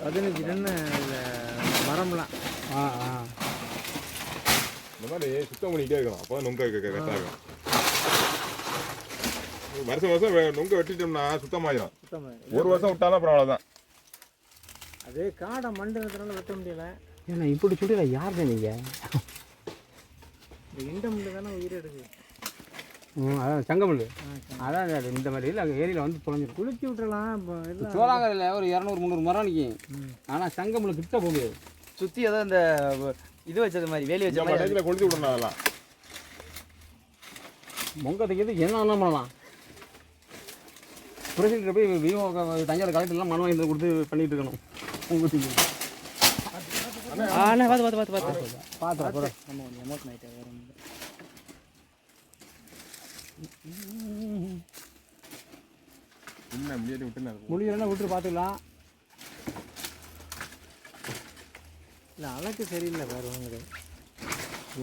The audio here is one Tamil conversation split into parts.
பதினஞ்சு டன்னு இந்த மரம்லாம் ஆ ஆ இந்த மாதிரி சுத்தம் பண்ணிக்கிட்டே இருக்கணும் அப்போ நுங்க கரெக்டாக இருக்கும் வருஷம் வருஷம் நுங்க வெட்டிட்டோம்னா சுத்தமாயிடும் சுத்தமாக ஒரு வருஷம் விட்டாலும் அப்புறம் அவ்வளோதான் அதே காடை மண்டுனதுனால வெட்ட முடியல ஏன்னா இப்படி சொல்லிடல யாருங்க நீங்கள் இந்த இண்ட முள்ளு தானே உயிர் எடுக்குது ம் அதான் சங்கமுள்ளு அதான் அது இந்த மாதிரி இல்லை அங்கே ஏரியில் வந்து தொலைஞ்சிடும் குளிச்சு விட்டுறலாம் இப்போ எல்லாம். சோளாங்கரையில் ஒரு இரநூறு முந்நூறு மரம் நிற்கும் ஆனால் சங்கமுள்ளு கிட்ட போக முடியாது சுற்றி ஏதோ இந்த இது வச்சது மாதிரி வேலி வச்ச நம்ம மாதிரி. கொளுத்தி விடணும் அதெல்லாம். மொங்க தைக்கிறது என்ன பண்ணலாம்? பிரசிடென்ட் போய் விவோ தஞ்சாவூர் கலெக்டர்லாம் மனம் வாங்கி கொடுத்து பண்ணிட்டு இருக்கணும். உங்களுக்கு ஆண்ணா பார்த்து பார்த்து பார்த்து பார்த்து. பார்த்தா கூட நம்ம கொஞ்சம் எமோஷன் ஆகிட்டே முடியலன்னா விட்டு பார்த்துக்கலாம். இல்லை அழகு சரியில்லை கிடையாது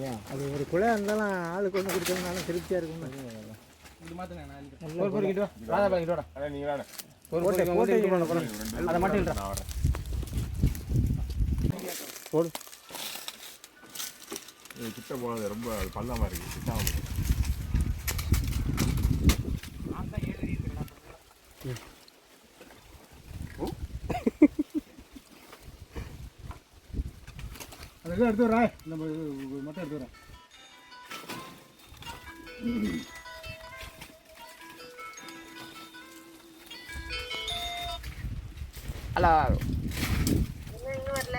ஏன்? அது ஒரு குழையா இருந்தாலும் ஆளுக்கு ஒன்று கொடுத்தோம்னாலும் திருப்தியாக இருக்கும்னு ஒரு பொருள் கிட்ட வா ராதா பாய் கிட்ட வாடா. ஆனால் நீங்கள் தானே ஒரு பொருள் இங்க வந்து இங்க கொண்டு வா. அதை மட்டும் வரேன் போடு இது கிட்ட போனது ரொம்ப பள்ளமாக இருக்குது கிட்டாமல் அதுக்கு எடுத்து வரேன் நம்ம மட்டும் எடுத்து வரேன் வரல.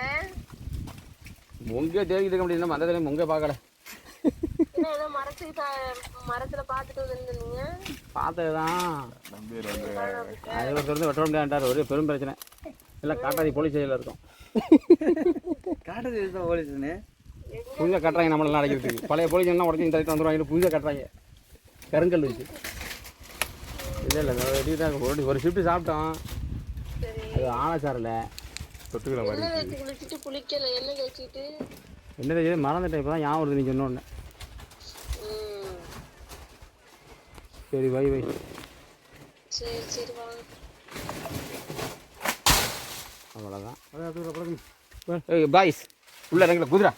முங்கே தேடிட்டு இருக்க முடியும் அந்த தடவை முங்கே பார்க்கல. மரத்துல பாத்துட்டு அது ஒருத்தர் வந்து வெட்ட முடியாண்டார் ஒரே பெரும் பிரச்சனை. எல்லாம் காட்டாதி போலீஸ் ஸ்டேஷனில் இருக்கும். காட்டுறது போலீஸ்னு புதுசாக கட்டுறாங்க நம்மளெல்லாம் அடைக்கிறதுக்கு. பழைய போலீஸ் எல்லாம் உடச்சி இந்த தடவை வந்துடுவாங்க புதுசாக கட்டுறாங்க. கருங்கல் வச்சு. இல்லை இல்லை வெட்டி தான் ஒரு ஒரு ஷிஃப்ட்டு சாப்பிட்டோம். சரி. அது ஆனாச்சாரில் தொட்டுக்கிற மாதிரி என்ன தெரியுது? மறந்துட்டேன். இப்போ தான் ஞாபகம் வருது நீ சொன்ன உடனே ம். சரி வை வை சரி சரி வாங்க அவ்வளோதான் பாய்ஸ் உள்ள இறங்கல குதிரா.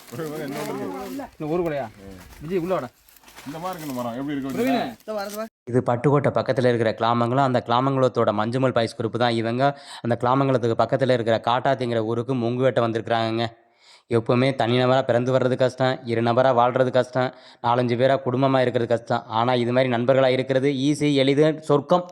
இன்னும் ஊரு கூடயா? விஜய் உள்ள வாடா. இந்த மாதிரி இருக்கு இந்த மரம். எப்படி இருக்கு இது பட்டுக்கோட்டை பக்கத்தில் இருக்கிற கிளாமங்கலம். அந்த கிளாமங்கலத்தோட மஞ்சுமல் பாய்ஸ் குரூப் தான் இவங்க. அந்த கிளாமங்கலத்துக்கு பக்கத்தில் இருக்கிற காட்டாத்திங்கிற ஊருக்கு முங்கு வெட்ட வந்திருக்கிறாங்கங்க. எப்போவுமே தனிநபராக பிறந்து வர்றது கஷ்டம் இரு நபராக வாழ்கிறது கஷ்டம் நாலஞ்சு பேராக குடும்பமாக இருக்கிறது கஷ்டம். ஆனால் இது மாதிரி நண்பர்களாக இருக்கிறது ஈஸி எளிது சொர்க்கம்.